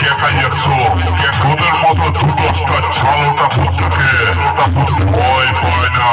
দেখাইয়াছ তোদের মতো দুটো ছালটা পুত্রকে ভয় পায় ভয় পায় না